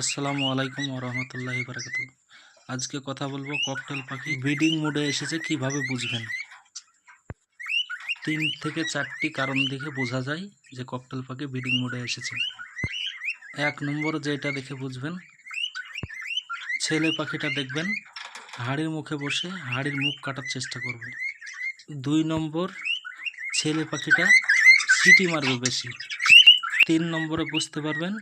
আসসালামু আলাইকুম ওরহমতুল্লাহি বারাকাতু আজকে কথা বলব ককটেল পাখি ব্রিডিং মোডে এসেছে কীভাবে বুঝবেন? তিন থেকে চারটি কারণ দেখে বোঝা যায় যে ককটেল পাখি ব্রিডিং মোডে এসেছে। এক নম্বরে যেটা দেখে বুঝবেন, ছেলে পাখিটা দেখবেন, হাড়ির মুখে বসে হাড়ির মুখ কাটার চেষ্টা করবে দুই নম্বর, ছেলে পাখিটা সিটি মারবে বেশি। তিন নম্বরে বুঝতে পারবেন,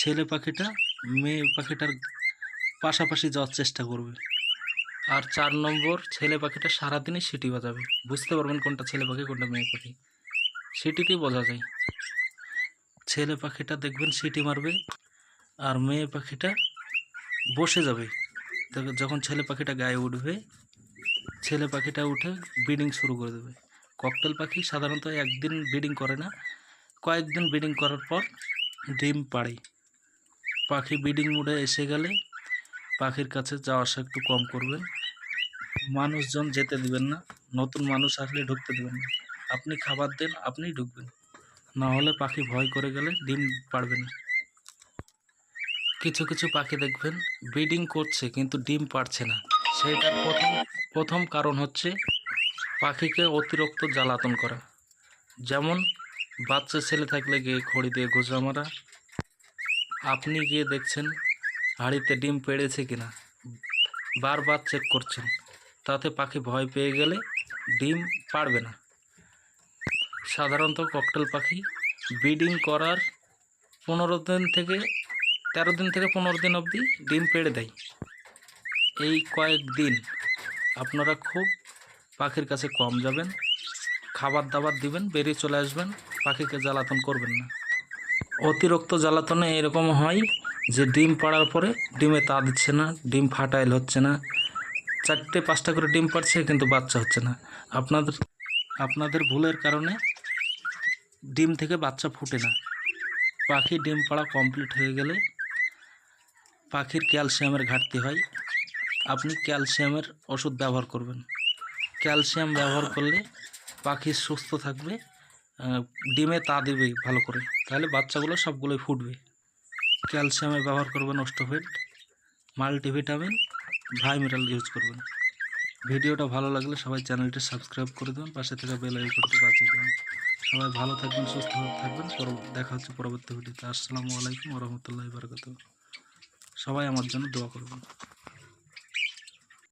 ছেলে পাখিটা মেয়ে পাখিটার পাশাপাশি যাওয়ার চেষ্টা করবে। আর চার নম্বর ছেলে পাখিটা সারাদিনই সিটি বাজাবে। বুঝতে পারবেন কোনটা ছেলে পাখি, কোনটা মেয়ে পাখি। সিটিতেই বোঝা যায়? ছেলে পাখিটা দেখবেন সিটি মারবে আর মেয়ে পাখিটা বসে যাবে। যখন ছেলে পাখিটা গায়ে উঠবে, ছেলে পাখিটা উঠে ব্রিডিং শুরু করে দেবে। ককটেল পাখি সাধারণত একদিন ব্রিডিং করে না, কয়েকদিন ব্রিডিং করার পর ডিম পাড়ে। পাখি ব্রিডিং মোডে এসে গেলে পাখির কাছে যাওয়া আসা একটু কম করবেন মানুষজন যেতে দিবেন না, নতুন মানুষ আসলে ঢুকতে দিবেন না। আপনি খাবার দেন, আপনিই ঢুকবেন। না হলে পাখি ভয় করে গেলে ডিম পারবে না। কিছু কিছু পাখি দেখবেন ব্রিডিং করছে কিন্তু ডিম পারছে না। সেটার প্রথম প্রথম কারণ হচ্ছে পাখিকে অতিরিক্ত জ্বালাতন করা। যেমন বাচ্চা ছেলে থাকলে গিয়ে খড়ি দিয়ে ঘোষা মারা আপনি গিয়ে দেখছেন হাঁড়িতে ডিম পেড়েছে কিনা। বারবার চেক করছেন। তাতে পাখি ভয় পেয়ে গেলে ডিম পারবে না। সাধারণত ককটেল পাখি ব্রিডিং করার পনেরো দিন থেকে তেরো দিন থেকে পনেরো দিন অবধি ডিম পেড়ে দেয়। এই কয়েক দিন আপনারা খুব পাখির কাছে কম যাবেন, খাবার দাবার দিবেন, বেরিয়ে চলে আসবেন, পাখিকে জ্বালাতন করবেন না। অতিরিক্ত জ্বালাতনে এরকম হয় যে ডিম পাড়ার পরে ডিমে তা দিচ্ছে না, ডিম ফাটাইল হচ্ছে না। চারটে, পাঁচটা করে ডিম পাড়ছে, কিন্তু বাচ্চা হচ্ছে না। আপনাদের আপনাদের ভুলের কারণে ডিম থেকে বাচ্চা ফুটে না। পাখি ডিম পাড়া কমপ্লিট হয়ে গেলে পাখির ক্যালসিয়ামের ঘাটতি হয়। আপনি ক্যালসিয়ামের ওষুধ ব্যবহার করবেন। ক্যালসিয়াম ব্যবহার করলে পাখি সুস্থ থাকবে ডিমে তা দেবে ভালো করে। তাহলে বাচ্চাগুলো সবগুলোই ফুটবে। ক্যালসিয়ামে ব্যবহার করবেন অস্টোফেট মাল্টিভিটামিন ভাইমিরাল ইউজ করবেন। ভিডিওটা ভালো লাগলে সবাই চ্যানেলটি সাবস্ক্রাইব করে দেবেন, পাশে থেকে বেল আইকনটি বাজিয়ে দেবেন। সবাই ভালো থাকবেন, সুস্থ থাকবেন। দেখা হচ্ছে পরবর্তী ভিডিওতে। আসসালামু আলাইকুম রহমতুল্লাহ বারকাত সবাই আমার জন্য দোয়া করবেন।